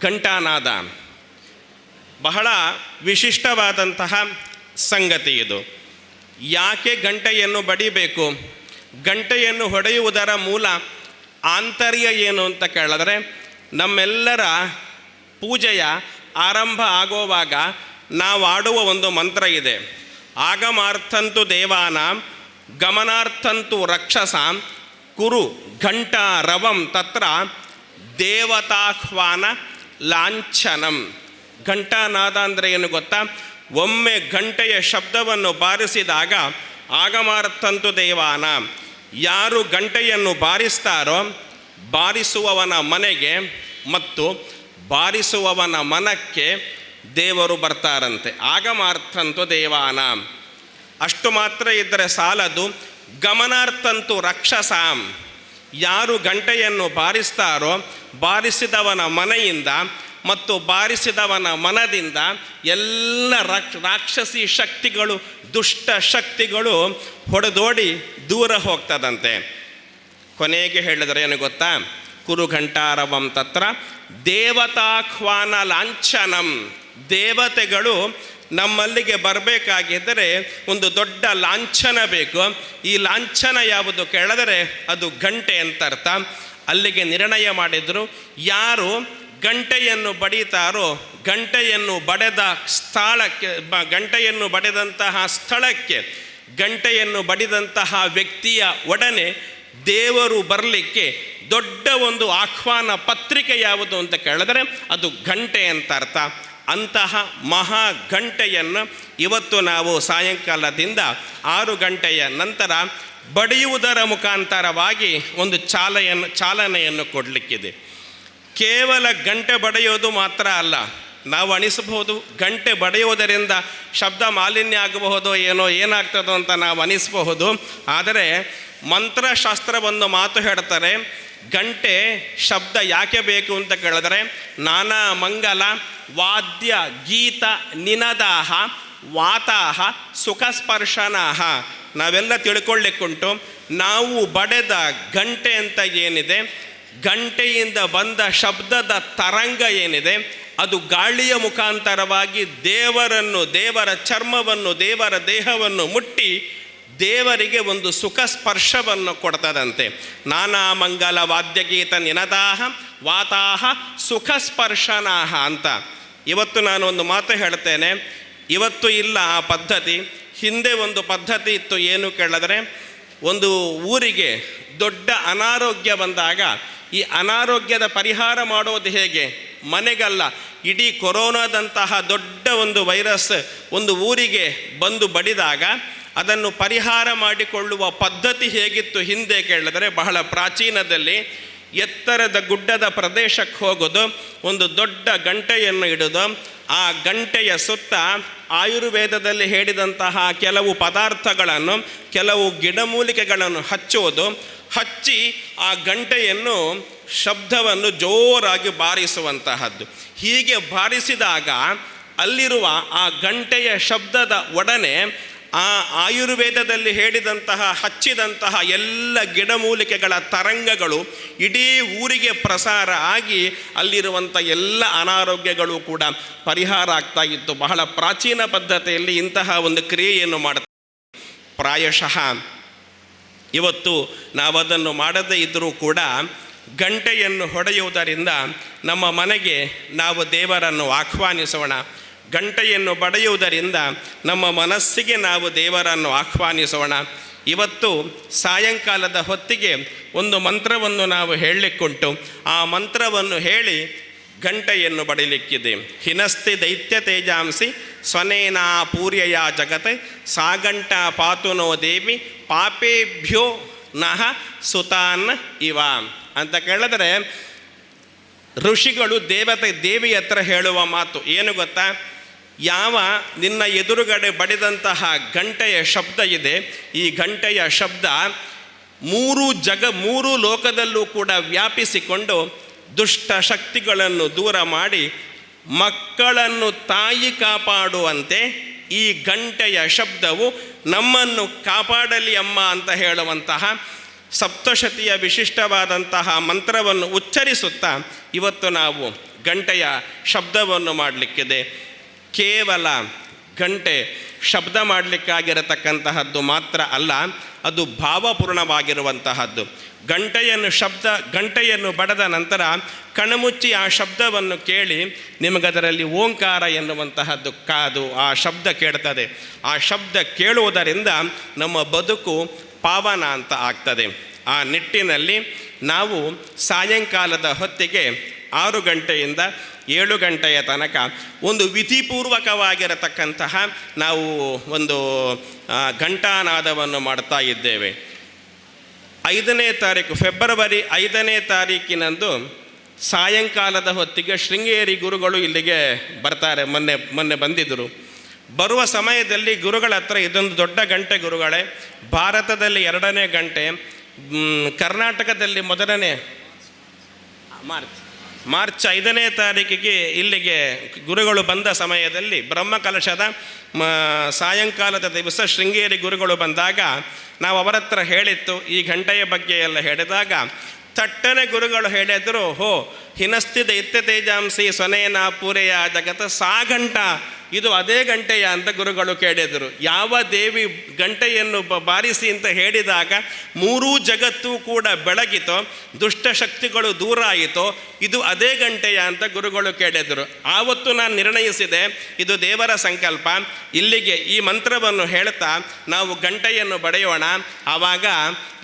ಘಂಟಾನಾದ. ಬಹಳ ವಿಶಿಷ್ಟವಾದಂತಹ ಸಂಗತಿ ಇದು. ಯಾಕೆ ಗಂಟೆಯನ್ನು ಬಡಿಬೇಕು? ಗಂಟೆಯನ್ನು ಹೊಡೆಯುವುದರ ಮೂಲ ಆಂತರ್ಯ ಏನು ಅಂತ ಕೇಳಿದ್ರೆ, ನಮ್ಮೆಲ್ಲರ ಪೂಜೆಯ ಆರಂಭ ಆಗೋವಾಗ ನಾವು ಆಡುವ ಒಂದು ಮಂತ್ರ ಇದೆ. ಆಗಮಾರ್ಥಂತು ದೇವಾನ, ಗಮನಾರ್ಥಂತು ರಕ್ಷಸಾಂ, ಕುರು ಘಂಟಾ ರವಂ ತತ್ರ ದೇವತಾಹ್ವಾನ ಲಾಂಛನಂ. ಘಂಟಾನಾದ ಅಂದರೆ ಏನು ಗೊತ್ತಾ? ಒಮ್ಮೆ ಘಂಟೆಯ ಶಬ್ದವನ್ನು ಬಾರಿಸಿದಾಗ ಆಗಮಾರ್ಥಂತು ದೇವಾನ. ಯಾರು ಗಂಟೆಯನ್ನು ಬಾರಿಸ್ತಾರೋ ಬಾರಿಸುವವನ ಮನೆಗೆ ಮತ್ತು ಬಾರಿಸುವವನ ಮನಕ್ಕೆ ದೇವರು ಬರ್ತಾರಂತೆ. ಆಗಮಾರ್ಥಂತು ದೇವಾನ. ಅಷ್ಟು ಮಾತ್ರ ಇದ್ದರೆ ಸಾಲದು ಗಮನಾರ್ಥಂತು ರಕ್ಷಸಾಂ. ಯಾರು ಗಂಟೆಯನ್ನು ಬಾರಿಸ್ತಾರೋ ಬಾರಿಸಿದವನ ಮನೆಯಿಂದ ಮತ್ತು ಬಾರಿಸಿದವನ ಮನದಿಂದ ಎಲ್ಲ ರಾಕ್ಷ, ರಾಕ್ಷಸಿ ಶಕ್ತಿಗಳು, ದುಷ್ಟ ಶಕ್ತಿಗಳು ಹೊಡೆದೋಡಿ ದೂರ ಹೋಗ್ತದಂತೆ. ಕೊನೆಗೆ ಹೇಳಿದರೆ ಏನು ಗೊತ್ತಾ? ಕುರುಘಂಟಾರವಂ ತತ್ರ ದೇವತಾಖ್ವಾನ ಲಾಂಛನಂ. ದೇವತೆಗಳು ನಮ್ಮಲ್ಲಿಗೆ ಬರಬೇಕಾಗಿದ್ದರೆ ಒಂದು ದೊಡ್ಡ ಲಾಂಛನ ಬೇಕು. ಈ ಲಾಂಛನ ಯಾವುದು ಕೇಳಿದರೆ ಅದು ಗಂಟೆ ಅಂತ ಅರ್ಥ ಅಲ್ಲಿಗೆ ನಿರ್ಣಯ ಮಾಡಿದರು. ಯಾರು ಗಂಟೆಯನ್ನು ಬಡಿತಾರೋ, ಗಂಟೆಯನ್ನು ಬಡೆದ ಸ್ಥಳಕ್ಕೆ ಗಂಟೆಯನ್ನು ಬಡೆದಂತಹ ಸ್ಥಳಕ್ಕೆ, ಗಂಟೆಯನ್ನು ಬಡಿದಂತಹ ವ್ಯಕ್ತಿಯ ಒಡನೆ ದೇವರು ಬರಲಿಕ್ಕೆ ದೊಡ್ಡ ಒಂದು ಆಹ್ವಾನ ಪತ್ರಿಕೆ ಯಾವುದು ಅಂತ ಕೇಳಿದ್ರೆ ಅದು ಗಂಟೆ ಅಂತ ಅರ್ಥ ಅಂತಹ ಮಹಾ ಗಂಟೆಯನ್ನು ಇವತ್ತು ನಾವು ಸಾಯಂಕಾಲದಿಂದ ಆರು ಗಂಟೆಯ ನಂತರ ಬಡಿಯುವುದರ ಮುಖಾಂತರವಾಗಿ ಒಂದು ಚಾಲೆಯನ್ನು, ಚಾಲನೆಯನ್ನು ಕೊಡಲಿಕ್ಕಿದೆ. ಕೇವಲ ಗಂಟೆ ಬಡಿಯೋದು ಮಾತ್ರ ಅಲ್ಲ, ನಾವು ಅನಿಸಬಹುದು, ಗಂಟೆ ಬಡಿಯುವುದರಿಂದ ಶಬ್ದ ಮಾಲಿನ್ಯ ಆಗಬಹುದು ಏನೋ, ಏನಾಗ್ತದೋ ಅಂತ ನಾವು ಅನಿಸಬಹುದು. ಆದರೆ ಮಂತ್ರಶಾಸ್ತ್ರವನ್ನು ಮಾತು ಹೇಳ್ತಾರೆ, ಗಂಟೆ ಶಬ್ದ ಯಾಕೆ ಬೇಕು ಅಂತ ಕೇಳಿದ್ರೆ, ನಾನಾ ಮಂಗಲ ವಾದ್ಯ, ಗೀತ, ನಿನದಾಹ, ವಾತಾಹ, ಸುಖಸ್ಪರ್ಶನಾಹ. ನಾವೆಲ್ಲ ತಿಳ್ಕೊಳ್ಳಿಕ್ಕುಂಟು, ನಾವು ಬಡೆದ ಗಂಟೆ ಅಂತ ಏನಿದೆ? ಗಂಟೆಯಿಂದ ಬಂದ ಶಬ್ದದ ತರಂಗ ಏನಿದೆ? ಅದು ಗಾಳಿಯ ಮುಖಾಂತರವಾಗಿ ದೇವರನ್ನು, ದೇವರ ಚರ್ಮವನ್ನು, ದೇವರ ದೇಹವನ್ನು ಮುಟ್ಟಿ ದೇವರಿಗೆ ಒಂದು ಸುಖ ಸ್ಪರ್ಶವನ್ನು ಕೊಡ್ತದಂತೆ. ನಾನಾ ಮಂಗಲ ವಾದ್ಯಗೀತ ನಿನತಾಹ ವಾತಾಹ, ಸುಖ ಸ್ಪರ್ಶನಾಹ ಅಂತ. ಇವತ್ತು ನಾನು ಒಂದು ಮಾತು ಹೇಳ್ತೇನೆ. ಇವತ್ತು ಇಲ್ಲ ಆ ಪದ್ಧತಿ. ಹಿಂದೆ ಒಂದು ಪದ್ಧತಿ ಇತ್ತು ಏನು ಕೇಳಿದ್ರೆ, ಒಂದು ಊರಿಗೆ ದೊಡ್ಡ ಅನಾರೋಗ್ಯ ಬಂದಾಗ, ಈ ಅನಾರೋಗ್ಯದ ಪರಿಹಾರ ಮಾಡೋದು ಹೇಗೆ? ಮನೆಗಲ್ಲ. ಇಡೀ ಕೊರೋನಾದಂತಹ ದೊಡ್ಡ ಒಂದು ವೈರಸ್ ಒಂದು ಊರಿಗೆ ಬಂದು ಬಡಿದಾಗ ಅದನ್ನು ಪರಿಹಾರ ಮಾಡಿಕೊಳ್ಳುವ ಪದ್ಧತಿ ಹೇಗಿತ್ತು ಹಿಂದೆ ಕೇಳಿದರೆ ಬಹಳ ಪ್ರಾಚೀನದಲ್ಲಿ ಎತ್ತರದ ಗುಡ್ಡದ ಪ್ರದೇಶಕ್ಕೆ ಹೋಗೋದು, ಒಂದು ದೊಡ್ಡ ಗಂಟೆಯನ್ನು ಇಡೋದು, ಆ ಗಂಟೆಯ ಸುತ್ತ ಆಯುರ್ವೇದದಲ್ಲಿ ಹೇಳಿದಂತಹ ಕೆಲವು ಪದಾರ್ಥಗಳನ್ನು, ಕೆಲವು ಗಿಡಮೂಲಿಕೆಗಳನ್ನು ಹಚ್ಚುವುದು, ಹಚ್ಚಿ ಆ ಗಂಟೆಯನ್ನು ಶಬ್ದವನ್ನು ಜೋರಾಗಿ ಬಾರಿಸುವಂತಹದ್ದು. ಹೀಗೆ ಬಾರಿಸಿದಾಗ ಅಲ್ಲಿರುವ ಆ ಗಂಟೆಯ ಶಬ್ದದ ಒಡನೆ ಆ ಆಯುರ್ವೇದದಲ್ಲಿ ಹೇಳಿದಂತಹ, ಹಚ್ಚಿದಂತಹ ಎಲ್ಲ ಗಿಡಮೂಲಿಕೆಗಳ ತರಂಗಗಳು ಇಡೀ ಊರಿಗೆ ಪ್ರಸಾರ ಆಗಿ ಅಲ್ಲಿರುವಂಥ ಎಲ್ಲ ಅನಾರೋಗ್ಯಗಳು ಕೂಡ ಪರಿಹಾರ ಆಗ್ತಾ ಇತ್ತು. ಬಹಳ ಪ್ರಾಚೀನ ಪದ್ಧತಿಯಲ್ಲಿ ಇಂತಹ ಒಂದು ಕ್ರಿಯೆಯನ್ನು ಮಾಡುತ್ತೆ ಪ್ರಾಯಶಃ ಇವತ್ತು ನಾವು ಅದನ್ನು ಮಾಡದೇ ಇದ್ದರೂ ಕೂಡ ಗಂಟೆಯನ್ನು ಹೊಡೆಯುವುದರಿಂದ ನಮ್ಮ ಮನೆಗೆ ನಾವು ದೇವರನ್ನು ಆಹ್ವಾನಿಸೋಣ. ಗಂಟೆಯನ್ನು ಬಡಿಯುವುದರಿಂದ ನಮ್ಮ ಮನಸ್ಸಿಗೆ ನಾವು ದೇವರನ್ನು ಆಹ್ವಾನಿಸೋಣ. ಇವತ್ತು ಸಾಯಂಕಾಲದ ಹೊತ್ತಿಗೆ ಒಂದು ಮಂತ್ರವನ್ನು ನಾವು ಹೇಳಲಿಕ್ಕುಂಟು ಆ ಮಂತ್ರವನ್ನು ಹೇಳಿ ಗಂಟೆಯನ್ನು ಬಡಿಲಿಕ್ಕಿದೆ. ಹಿನಸ್ತಿ ದೈತ್ಯ ತೇಜಾಂಸಿ ಸ್ವನೇನಾ ಪೂರ್ಯಯ ಜಗತೆ ಸಾಗಂಟ ಪಾತುನೋ ದೇವಿ ಪಾಪೇಭ್ಯೋ ನಹ ಸುತಾನ್ ಇವ. ಅಂತ ಕೇಳಿದ್ರೆ ಋಷಿಗಳು ದೇವತೆ ದೇವಿ ಹತ್ರ ಹೇಳುವ ಮಾತು. ಏನು ಗೊತ್ತಾ? ಯಾವ ನಿನ್ನ ಎದುರುಗಡೆ ಬಡಿದಂತಹ ಗಂಟೆಯ ಶಬ್ದ ಇದೆ, ಈ ಗಂಟೆಯ ಶಬ್ದ ಮೂರು ಜಗ, ಮೂರು ಲೋಕದಲ್ಲೂ ಕೂಡ ವ್ಯಾಪಿಸಿಕೊಂಡು ದುಷ್ಟ ಶಕ್ತಿಗಳನ್ನು ದೂರ ಮಾಡಿ ಮಕ್ಕಳನ್ನು ತಾಯಿ ಕಾಪಾಡುವಂತೆ ಈ ಗಂಟೆಯ ಶಬ್ದವು ನಮ್ಮನ್ನು ಕಾಪಾಡಲಿ ಅಮ್ಮ ಅಂತ ಹೇಳುವಂತಹ ಸಪ್ತಶತಿಯ ವಿಶಿಷ್ಟವಾದಂತಹ ಮಂತ್ರವನ್ನು ಉಚ್ಚರಿಸುತ್ತಾ ಇವತ್ತು ನಾವು ಗಂಟೆಯ ಶಬ್ದವನ್ನು ಮಾಡಲಿಕ್ಕಿದೆ. ಕೇವಲ ಗಂಟೆ ಶಬ್ದ ಮಾಡಲಿಕ್ಕಾಗಿರತಕ್ಕಂತಹದ್ದು ಮಾತ್ರ ಅಲ್ಲ, ಅದು ಭಾವಪೂರ್ಣವಾಗಿರುವಂತಹದ್ದು. ಗಂಟೆಯನ್ನು ಶಬ್ದ, ಗಂಟೆಯನ್ನು ಬಡದ ನಂತರ ಕಣಮುಚ್ಚಿ ಆ ಶಬ್ದವನ್ನು ಕೇಳಿ ನಿಮಗದರಲ್ಲಿ ಓಂಕಾರ ಎನ್ನುವಂತಹದ್ದು ಕಾದು, ಆ ಶಬ್ದ ಕೇಳ್ತದೆ. ಆ ಶಬ್ದ ಕೇಳುವುದರಿಂದ ನಮ್ಮ ಬದುಕು ಪಾವನ ಅಂತ ಆಗ್ತದೆ. ಆ ನಿಟ್ಟಿನಲ್ಲಿ ನಾವು ಸಾಯಂಕಾಲದ ಹೊತ್ತಿಗೆ ಆರು ಗಂಟೆಯಿಂದ ಏಳು ಗಂಟೆಯ ತನಕ ಒಂದು ವಿಧಿಪೂರ್ವಕವಾಗಿರತಕ್ಕಂತಹ ನಾವು ಒಂದು ಘಂಟಾನಾದವನ್ನು ಮಾಡ್ತಾ ಇದ್ದೇವೆ. ಐದನೇ ತಾರೀಕು, ಫೆಬ್ರವರಿ ಐದನೇ ತಾರೀಕಿನಂದು ಸಾಯಂಕಾಲದ ಹೊತ್ತಿಗೆ ಶೃಂಗೇರಿ ಗುರುಗಳು ಇಲ್ಲಿಗೆ ಬರ್ತಾರೆ. ಮೊನ್ನೆ ಮೊನ್ನೆ ಬಂದಿದ್ದರು ಬರುವ ಸಮಯದಲ್ಲಿ ಗುರುಗಳ ಹತ್ರ ಇದೊಂದು ದೊಡ್ಡ ಗಂಟೆ ಗುರುಗಳೇ. ಭಾರತದಲ್ಲಿ ಎರಡನೇ ಗಂಟೆ ಕರ್ನಾಟಕದಲ್ಲಿ ಮೊದಲನೇ ಮಾರ್ಚ್. ಮಾರ್ಚ್ ಐದನೇ ತಾರೀಕಿಗೆ ಇಲ್ಲಿಗೆ ಗುರುಗಳು ಬಂದ ಸಮಯದಲ್ಲಿ ಬ್ರಹ್ಮಕಲಶದ ಸಾಯಂಕಾಲದ ದಿವಸ ಶೃಂಗೇರಿ ಗುರುಗಳು ಬಂದಾಗ ನಾವು ಅವರತ್ರ ಹೇಳಿತ್ತು ಈ ಗಂಟೆಯ ಬಗ್ಗೆ ಎಲ್ಲ ಹೇಳಿದಾಗ ತಟ್ಟನೆ ಗುರುಗಳು ಹೇಳಿದರು, ಹೋ ಹಿನಸ್ತಿ ದೈತ್ಯ ತೇಜಾಂಸಿ ಸೊನೆಯನ ಪೂರೆಯ ಜಗತ ಸಾ ಗಂಟ ಇದು ಅದೇ ಗಂಟೆಯ ಅಂತ ಗುರುಗಳು ಕೇಳಿದರು. ಯಾವ ದೇವಿ ಗಂಟೆಯನ್ನು ಬಾರಿಸಿ ಅಂತ ಹೇಳಿದಾಗ, ಮೂರೂ ಜಗತ್ತು ಕೂಡ ಬೆಳಗಿತೋ ದುಷ್ಟಶಕ್ತಿಗಳು ದೂರ ಆಯಿತೋ, ಇದು ಅದೇ ಗಂಟೆಯ ಅಂತ ಗುರುಗಳು ಕೇಳಿದರು. ಆವತ್ತು ನಾನು ನಿರ್ಣಯಿಸಿದೆ, ಇದು ದೇವರ ಸಂಕಲ್ಪ. ಇಲ್ಲಿಗೆ ಈ ಮಂತ್ರವನ್ನು ಹೇಳ್ತಾ, ನಾವು ಗಂಟೆಯನ್ನು ಬಡೆಯೋಣ ಆವಾಗ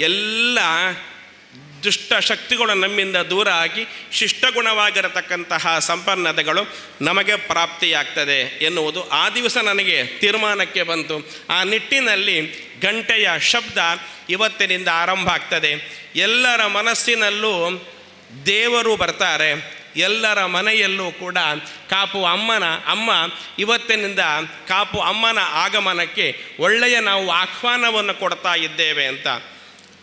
ಎಲ್ಲ ದುಷ್ಟ ಶಕ್ತಿಗಳು ನಮ್ಮಿಂದ ದೂರ ಆಗಿ ಶಿಷ್ಟಗುಣವಾಗಿರತಕ್ಕಂತಹ ಸಂಪನ್ನತೆಗಳು ನಮಗೆ ಪ್ರಾಪ್ತಿಯಾಗ್ತದೆ ಎನ್ನುವುದು ಆ ದಿವಸ ನನಗೆ ತೀರ್ಮಾನಕ್ಕೆ ಬಂತು. ಆ ನಿಟ್ಟಿನಲ್ಲಿ ಗಂಟೆಯ ಶಬ್ದ ಇವತ್ತಿನಿಂದ ಆರಂಭ ಆಗ್ತದೆ. ಎಲ್ಲರ ಮನಸ್ಸಿನಲ್ಲೂ ದೇವರು ಬರ್ತಾರೆ. ಎಲ್ಲರ ಮನೆಯಲ್ಲೂ ಕೂಡ ಕಾಪು ಅಮ್ಮನ, ಅಮ್ಮ ಇವತ್ತಿನಿಂದ ಕಾಪು ಅಮ್ಮನ ಆಗಮನಕ್ಕೆ ಒಳ್ಳೆಯ ನಾವು ಆಹ್ವಾನವನ್ನು ಕೊಡ್ತಾ ಇದ್ದೇವೆ ಅಂತ.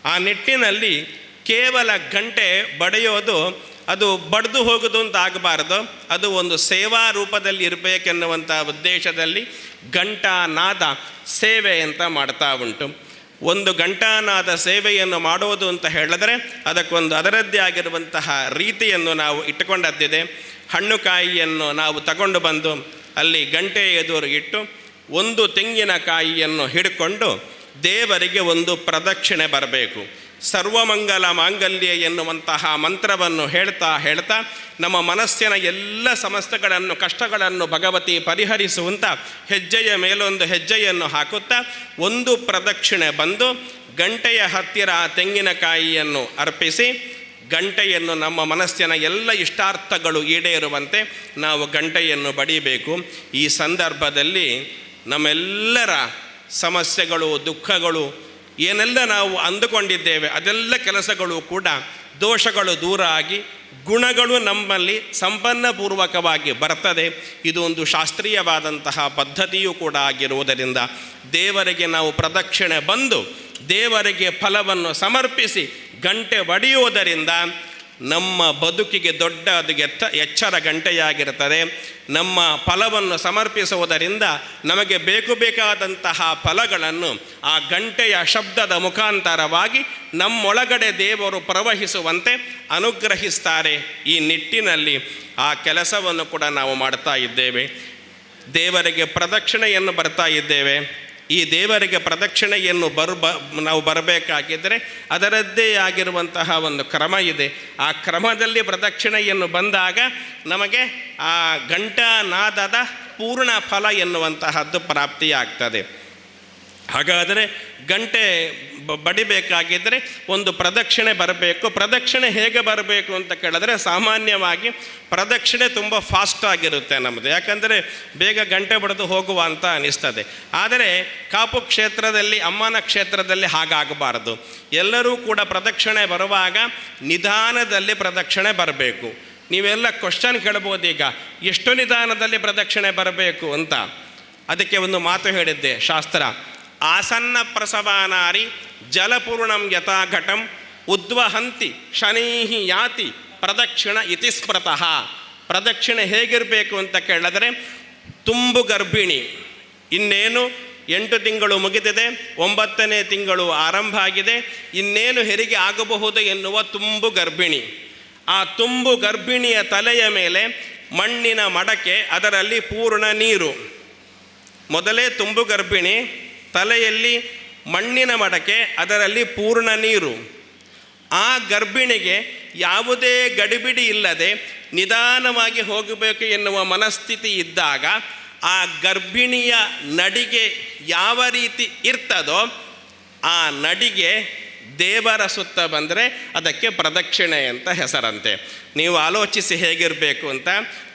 ಆ ನಿಟ್ಟಿನಲ್ಲಿ ಕೇವಲ ಗಂಟೆ ಬಡಿಯೋದು, ಅದು ಬಡ್ದು ಹೋಗೋದು ಅಂತ ಆಗಬಾರ್ದು. ಅದು ಒಂದು ಸೇವಾ ರೂಪದಲ್ಲಿ ಇರಬೇಕೆನ್ನುವಂಥ ಉದ್ದೇಶದಲ್ಲಿ ಗಂಟಾನಾದ ಸೇವೆ ಅಂತ ಮಾಡ್ತಾ ಉಂಟು. ಒಂದು ಗಂಟಾನಾದ ಸೇವೆಯನ್ನು ಮಾಡೋದು ಅಂತ ಹೇಳಿದ್ರೆ, ಅದಕ್ಕೊಂದು ಅದರದ್ದೇ ಆಗಿರುವಂತಹ ರೀತಿಯನ್ನು ನಾವು ಇಟ್ಟುಕೊಂಡದ್ದಿದೆ. ಹಣ್ಣು ಕಾಯಿಯನ್ನು ನಾವು ತಗೊಂಡು ಬಂದು, ಅಲ್ಲಿ ಗಂಟೆ ಎದುರು ಇಟ್ಟು, ಒಂದು ತೆಂಗಿನಕಾಯಿಯನ್ನು ಹಿಡ್ಕೊಂಡು ದೇವರಿಗೆ ಒಂದು ಪ್ರದಕ್ಷಿಣೆ ಬರಬೇಕು. ಸರ್ವಮಂಗಲ ಮಾಂಗಲ್ಯ ಎನ್ನುವಂತಹ ಮಂತ್ರವನ್ನು ಹೇಳ್ತಾ ಹೇಳ್ತಾ ನಮ್ಮ ಮನಸ್ಸಿನ ಎಲ್ಲ ಸಮಸ್ಯೆಗಳನ್ನು ಕಷ್ಟಗಳನ್ನು ಭಗವತಿ ಪರಿಹರಿಸುವಂಥ ಹೆಜ್ಜೆಯ ಮೇಲೊಂದು ಹೆಜ್ಜೆಯನ್ನು ಹಾಕುತ್ತಾ ಒಂದು ಪ್ರದಕ್ಷಿಣೆ ಬಂದು ಗಂಟೆಯ ಹತ್ತಿರ ತೆಂಗಿನಕಾಯಿಯನ್ನು ಅರ್ಪಿಸಿ ಗಂಟೆಯನ್ನು ನಮ್ಮ ಮನಸ್ಸಿನ ಎಲ್ಲ ಇಷ್ಟಾರ್ಥಗಳು ಈಡೇರುವಂತೆ ನಾವು ಗಂಟೆಯನ್ನು ಬಡಿಬೇಕು. ಈ ಸಂದರ್ಭದಲ್ಲಿ ನಮ್ಮೆಲ್ಲರ ಸಮಸ್ಯೆಗಳು, ದುಃಖಗಳು ಏನೆಲ್ಲ ನಾವು ಅಂದುಕೊಂಡಿದ್ದೇವೆ, ಅದೆಲ್ಲ ಕೆಲಸಗಳು ಕೂಡ ದೋಷಗಳು ದೂರ ಆಗಿ ಗುಣಗಳು ನಮ್ಮಲ್ಲಿ ಸಂಪನ್ನಪೂರ್ವಕವಾಗಿ ಬರ್ತದೆ. ಇದು ಒಂದು ಶಾಸ್ತ್ರೀಯವಾದಂತಹ ಪದ್ಧತಿಯೂ ಕೂಡ ಆಗಿರುವುದರಿಂದ ದೇವರಿಗೆ ನಾವು ಪ್ರದಕ್ಷಿಣೆ ಬಂದು ದೇವರಿಗೆ ಫಲವನ್ನು ಸಮರ್ಪಿಸಿ ಗಂಟೆ ಬಡಿಯುವುದರಿಂದ ನಮ್ಮ ಬದುಕಿಗೆ ದೊಡ್ಡ ಅದು ಎತ್ತ, ಎಚ್ಚರ ಗಂಟೆಯಾಗಿರುತ್ತದೆ. ನಮ್ಮ ಫಲವನ್ನು ಸಮರ್ಪಿಸುವುದರಿಂದ ನಮಗೆ ಬೇಕು ಬೇಕಾದಂತಹ ಫಲಗಳನ್ನು ಆ ಗಂಟೆಯ ಶಬ್ದದ ಮುಖಾಂತರವಾಗಿ ನಮ್ಮೊಳಗಡೆ ದೇವರು ಪ್ರವಹಿಸುವಂತೆ ಅನುಗ್ರಹಿಸ್ತಾರೆ. ಈ ನಿಟ್ಟಿನಲ್ಲಿ ಆ ಕೆಲಸವನ್ನು ಕೂಡ ನಾವು ಮಾಡ್ತಾ ಇದ್ದೇವೆ. ದೇವರಿಗೆ ಪ್ರದಕ್ಷಿಣೆಯನ್ನು ಬರ್ತಾ ಇದ್ದೇವೆ. ಈ ದೇವರಿಗೆ ಪ್ರದಕ್ಷಿಣೆಯನ್ನು ಬರು ನಾವು ಬರಬೇಕಾಗಿದ್ದರೆ ಅದರದ್ದೇ ಆಗಿರುವಂತಹ ಒಂದು ಕ್ರಮ ಇದೆ. ಆ ಕ್ರಮದಲ್ಲಿ ಪ್ರದಕ್ಷಿಣೆಯನ್ನು ಬಂದಾಗ ನಮಗೆ ಆ ಘಂಟಾನಾದದ ಪೂರ್ಣ ಫಲ ಎನ್ನುವಂತಹದ್ದು ಪ್ರಾಪ್ತಿಯಾಗ್ತದೆ. ಹಾಗಾದರೆ ಗಂಟೆ ಬಡಿಬೇಕಾಗಿದ್ದರೆ ಒಂದು ಪ್ರದಕ್ಷಿಣೆ ಬರಬೇಕು. ಪ್ರದಕ್ಷಿಣೆ ಹೇಗೆ ಬರಬೇಕು ಅಂತ ಕೇಳಿದ್ರೆ ಸಾಮಾನ್ಯವಾಗಿ ಪ್ರದಕ್ಷಿಣೆ ತುಂಬ ಫಾಸ್ಟ್ ಆಗಿರುತ್ತೆ ನಮ್ಮದು ಯಾಕಂದರೆ ಬೇಗ ಗಂಟೆ ಬಡಿದು ಹೋಗುವ ಅಂತ ಅನಿಸ್ತದೆ. ಆದರೆ ಕಾಪು ಕ್ಷೇತ್ರದಲ್ಲಿ, ಅಮ್ಮನ ಕ್ಷೇತ್ರದಲ್ಲಿ ಹಾಗಾಗಬಾರದು. ಎಲ್ಲರೂ ಕೂಡ ಪ್ರದಕ್ಷಿಣೆ ಬರುವಾಗ ನಿಧಾನದಲ್ಲಿ ಪ್ರದಕ್ಷಿಣೆ ಬರಬೇಕು. ನೀವೆಲ್ಲ ಕ್ವಶನ್ ಕೇಳ್ಬೋದು ಈಗ ಎಷ್ಟು ನಿಧಾನದಲ್ಲಿ ಪ್ರದಕ್ಷಿಣೆ ಬರಬೇಕು ಅಂತ. ಅದಕ್ಕೆ ಒಂದು ಮಾತು ಹೇಳಿದ್ದೆ, ಶಾಸ್ತ್ರ. ಆಸನ್ನ ಪ್ರಸವಾನಾರಿ ಜಲಪೂರ್ಣಂ ಯಥಾಘಟಂ ಉದ್ವಹಂತಿ ಶನೈಹಿ ಯಾತಿ ಪ್ರದಕ್ಷಿಣ ಇತಿ ಸ್ಮೃತಃ. ಪ್ರದಕ್ಷಿಣೆ ಹೇಗಿರಬೇಕು ಅಂತ ಕೇಳಿದರೆ, ತುಂಬು ಗರ್ಭಿಣಿ. ಇನ್ನೇನು ಎಂಟು ತಿಂಗಳು ಮುಗಿದಿದೆ, ಒಂಬತ್ತನೇ ತಿಂಗಳು ಆರಂಭ ಆಗಿದೆ, ಇನ್ನೇನು ಹೆರಿಗೆ ಆಗಬಹುದು ಎನ್ನುವ ತುಂಬು ಗರ್ಭಿಣಿ. ಆ ತುಂಬು ಗರ್ಭಿಣಿಯ ತಲೆಯ ಮೇಲೆ ಮಣ್ಣಿನ ಮಡಕೆ, ಅದರಲ್ಲಿ ಪೂರ್ಣ ನೀರು. ಮೊದಲೇ ತುಂಬು ಗರ್ಭಿಣಿ ತಲೆಯಲ್ಲಿ ಮಣ್ಣಿನ ಮಡಕೆ, ಅದರಲ್ಲಿ ಪೂರ್ಣ ನೀರು. ಆ ಗರ್ಭಿಣಿಗೆ ಯಾವುದೇ ಗಡಿಬಿಡಿ ಇಲ್ಲದೆ ನಿಧಾನವಾಗಿ ಹೋಗಬೇಕು ಎನ್ನುವ ಮನಸ್ಥಿತಿ ಇದ್ದಾಗ ಆ ಗರ್ಭಿಣಿಯ ನಡಿಗೆ ಯಾವ ರೀತಿ ಇರ್ತದೋ ಆ ನಡಿಗೆ ದೇವರ ಸುತ್ತ ಬಂದರೆ ಅದಕ್ಕೆ ಪ್ರದಕ್ಷಿಣೆ ಅಂತ ಹೆಸರಂತೆ. ನೀವು ಆಲೋಚಿಸಿ ಹೇಗಿರಬೇಕು ಅಂತ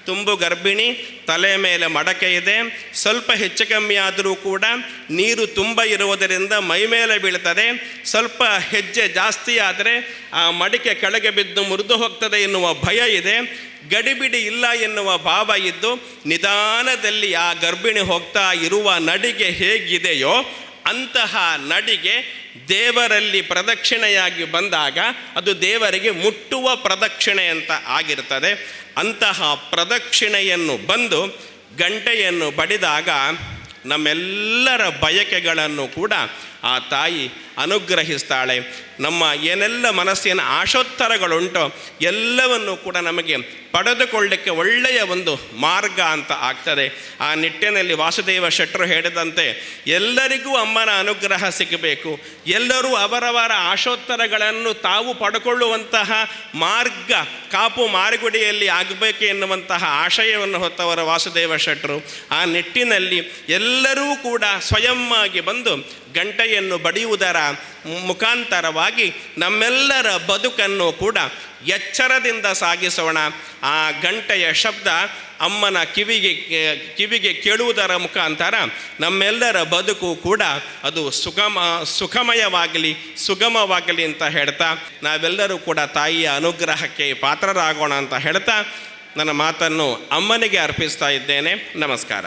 ತುಂಬು ಗರ್ಭಿಣಿ ತಲೆ ಮೇಲೆ ಮಡಕೆ ಇದೆ. ಸ್ವಲ್ಪ ಹೆಚ್ಚು ಕಮ್ಮಿ ಆದರೂ ಕೂಡ ನೀರು ತುಂಬ ಇರುವುದರಿಂದ ಮೈ ಮೇಲೆ ಬೀಳ್ತದೆ ಸ್ವಲ್ಪ ಹೆಜ್ಜೆ ಜಾಸ್ತಿ ಆದರೆ ಆ ಮಡಿಕೆ ಕೆಳಗೆ ಬಿದ್ದು ಮುರಿದು ಹೋಗ್ತದೆ ಎನ್ನುವ ಭಯ ಇದೆ. ಗಡಿಬಿಡಿ ಇಲ್ಲ ಎನ್ನುವ ಭಾವ ಇದ್ದು ನಿಧಾನದಲ್ಲಿ ಆ ಗರ್ಭಿಣಿ ಹೋಗ್ತಾ ಇರುವ ನಡಿಗೆ ಹೇಗಿದೆಯೋ ಅಂತಹ ನಡಿಗೆ ದೇವರಲ್ಲಿ ಪ್ರದಕ್ಷಿಣೆಯಾಗಿ ಬಂದಾಗ ಅದು ದೇವರಿಗೆ ಮುಟ್ಟುವ ಪ್ರದಕ್ಷಿಣೆ ಅಂತ ಆಗಿರ್ತದೆ ಅಂತಹ ಪ್ರದಕ್ಷಿಣೆಯನ್ನು ಬಂದು ಗಂಟೆಯನ್ನು ಬಡಿದಾಗ ನಮ್ಮೆಲ್ಲರ ಬಯಕೆಗಳನ್ನು ಕೂಡ ಆ ತಾಯಿ ಅನುಗ್ರಹಿಸ್ತಾಳೆ. ನಮ್ಮ ಏನೆಲ್ಲ ಮನಸ್ಸಿನ ಆಶೋತ್ತರಗಳುಂಟೋ ಎಲ್ಲವನ್ನು ಕೂಡ ನಮಗೆ ಪಡೆದುಕೊಳ್ಳಿಕ್ಕೆ ಒಳ್ಳೆಯ ಒಂದು ಮಾರ್ಗ ಅಂತ ಆಗ್ತದೆ. ಆ ನಿಟ್ಟಿನಲ್ಲಿ ವಾಸುದೇವ ಶೆಟ್ಟರು ಹೇಳಿದಂತೆ, ಎಲ್ಲರಿಗೂ ಅಮ್ಮನ ಅನುಗ್ರಹ ಸಿಗಬೇಕು. ಎಲ್ಲರೂ ಅವರವರ ಆಶೋತ್ತರಗಳನ್ನು ತಾವು ಪಡ್ಕೊಳ್ಳುವಂತಹ ಮಾರ್ಗ, ಕಾಪು ಮಾರುಗುಡಿಯಲ್ಲಿ ಆಗಬೇಕು ಎನ್ನುವಂತಹ ಆಶಯವನ್ನು ಹೊತ್ತವರ ವಾಸುದೇವ ಶೆಟ್ಟರು. ಆ ನಿಟ್ಟಿನಲ್ಲಿ ಎಲ್ಲರೂ ಕೂಡ ಸ್ವಯಂ ಆಗಿ ಬಂದು ಗಂಟೆಯನ್ನು ಬಡಿಯುವುದರ ಮುಖಾಂತರವಾಗಿ ನಮ್ಮೆಲ್ಲರ ಬದುಕನ್ನು ಕೂಡ ಎಚ್ಚರದಿಂದ ಸಾಗಿಸೋಣ. ಆ ಗಂಟೆಯ ಶಬ್ದ ಅಮ್ಮನ ಕಿವಿಗೆ ಕಿವಿಗೆ ಕೇಳುವುದರ ಮುಖಾಂತರ ನಮ್ಮೆಲ್ಲರ ಬದುಕು ಕೂಡ ಅದು ಸುಗಮ, ಸುಖಮಯವಾಗಲಿ, ಸುಗಮವಾಗಲಿ ಅಂತ ಹೇಳ್ತಾ, ನಾವೆಲ್ಲರೂ ಕೂಡ ತಾಯಿಯ ಅನುಗ್ರಹಕ್ಕೆ ಪಾತ್ರರಾಗೋಣ ಅಂತ ಹೇಳ್ತಾ, ನನ್ನ ಮಾತನ್ನು ಅಮ್ಮನಿಗೆ ಅರ್ಪಿಸ್ತಾ ಇದ್ದೇನೆ. ನಮಸ್ಕಾರ.